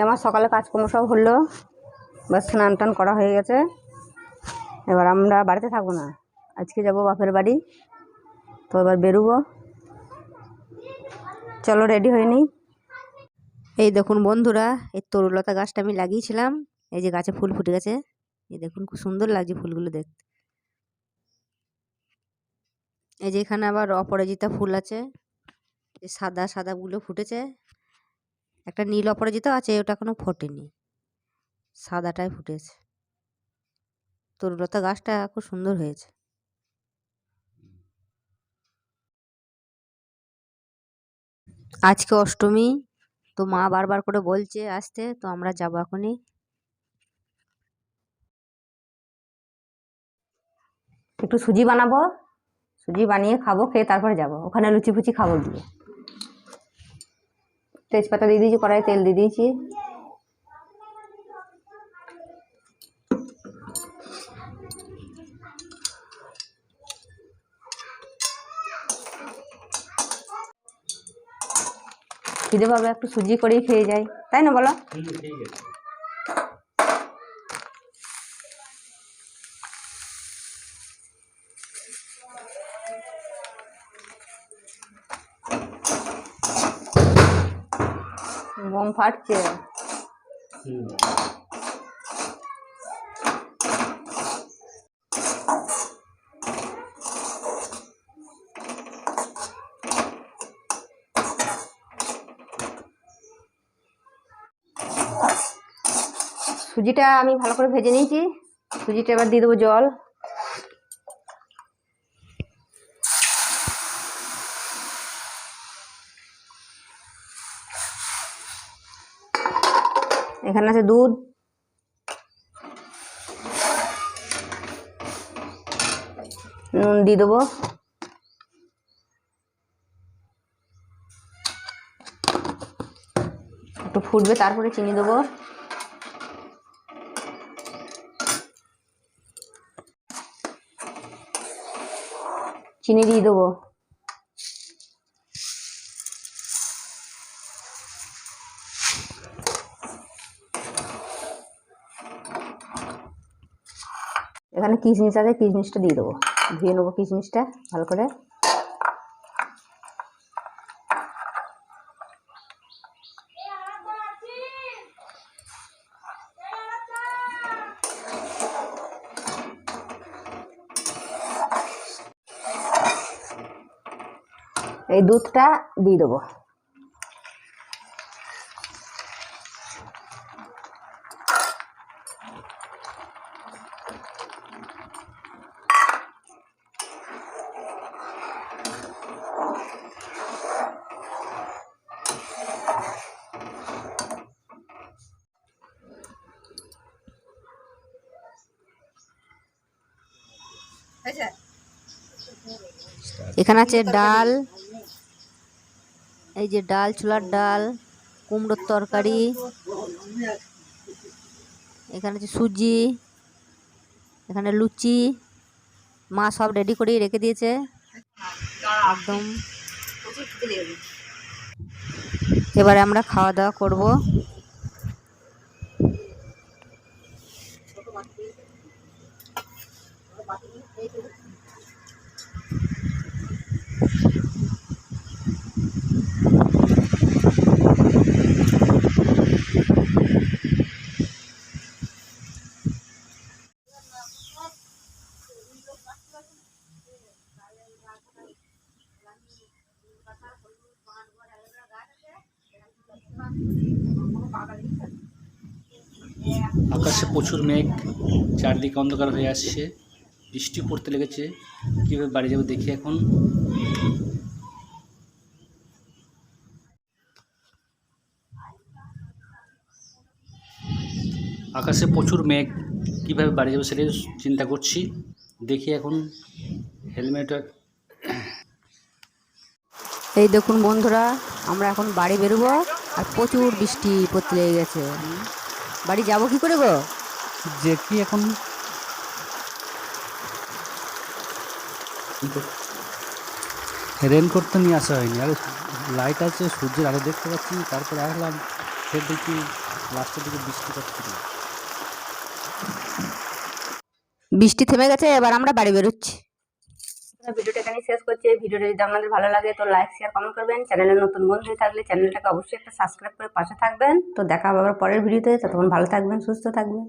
আমার সকালে কাজকর্ম সব হলো। বাস স্নান টান করা হয়ে গেছে। এবার আমরা বাড়িতে থাকব না। আজকে যাব বাপের বাড়ি। তো এবার বেরোবো। চলো রেডি হয়ে নিই। এই দেখুন বন্ধুরা, এই তরুলতা গাছটা আমি লাগিয়েছিলাম। এই যে গাছে ফুল ফুটে গেছে। এই দেখুন খুব সুন্দর লাগছে ফুলগুলো দেখতে। এই যে এখানে আবার অপরাজিতা ফুল আছে। সাদা সাদাগুলো ফুটেছে। একটা নীল অপরাজিতা আছে, ওটা এখনও ফোটেনি। সাদাটাই ফুটেছে। তরুলতা গাছটা খুব সুন্দর হয়েছে। আজকে অষ্টমী, তো মা বারবার করে বলছে আসতে, তো আমরা যাব এখনই। একটু সুজি বানাবো, সুজি বানিয়ে খাব, খেয়ে তারপরে যাব। ওখানে লুচি ফুচি খাব গিয়ে। তেজপাতা দিয়ে দিয়েছি কড়াই তেল দিয়ে দিয়েছি। খিদে পাবে, একটু সুজি করেই খেয়ে যাই। তাই না বলো? বোম ফাটছে সুজিটা আমি ভালো করে ভেজে নিয়েছি। সুজিটা এবার দিয়ে দেবো জল। এখানে আছে দুধ। নুন দিয়ে দেবো। একটু ফুটবে তারপরে চিনি দেবো। চিনি দিয়ে দেবো। এখানে কিশমিশ আছে কিশমিশটা দিয়ে দেবো। ধুয়ে নেব কিশমিশটা ভালো করে। এই দুধটা দিয়ে দেবো। এখানে আছে ডাল এই যে ডাল ছোলার ডাল কুমড়োর তরকারি এখানে আছে সুজি। এখানে লুচি মা সব রেডি করে রেখে দিয়েছে। একদম। এবারে আমরা খাওয়া দাওয়া করব। আকাশে প্রচুর মেঘ, চারদিকে অন্ধকার হয়ে আসছে। বৃষ্টি পড়তে লেগেছে। কীভাবে বাড়ি যাব দেখি এখন। আকাশে প্রচুর মেঘ, কীভাবে বাড়ি যাব সেটাই চিন্তা করছি। দেখি এখন। হেলমেট এই দেখুন বন্ধুরা, আমরা এখন বাড়ি বেরোবো। আর প্রচুর বৃষ্টি পড়তে লেগে গেছে। বাড়ি যাব কি করে গো? যে কি এখন? রেনকোট তো নিয়ে আসা হয়নি। আর লাইট আছে সূর্যের আলো দেখতে পাচ্ছি। তারপরে আসলাম ফের দেখি লাস্টের দিকে বৃষ্টি শুরু বৃষ্টি থেমে গেছে এবার আমরা বাড়ি বেরোচ্ছি। ভিডিওটা এখানে শেষ করছি। এই ভিডিওটা যদি আপনাদের ভালো লাগে তো লাইক শেয়ার কমেন্ট করবেন। চ্যানেলে নতুন বন্ধু হয়ে থাকলে চ্যানেলটাকে অবশ্যই একটা সাবস্ক্রাইব করে পাশে থাকবেন। তো দেখা হবে আবার পরের ভিডিওতে। ততক্ষণ ভালো থাকবেন, সুস্থ থাকবেন।